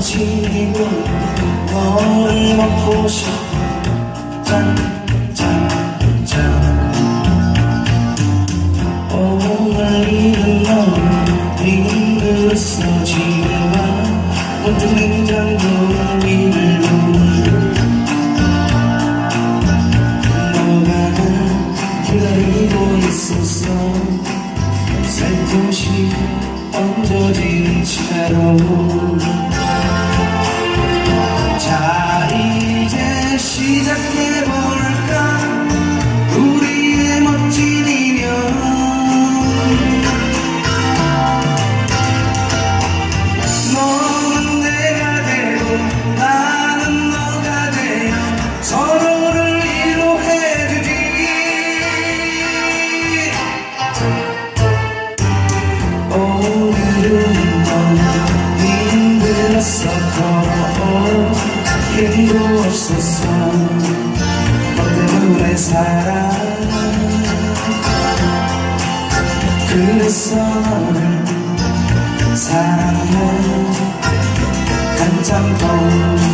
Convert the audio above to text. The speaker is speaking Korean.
지니고 너를 먹고 싶어. 짠짠짠 오늘 일은 너는 링글 써지만 문득 냉장고 위를 보니 너가 날 기다리고 있었어. 살포시 얹어진 채로 자 이제 시작해볼 힘도 없었어 너 때문에 살아 그래서 사랑해. 한참 더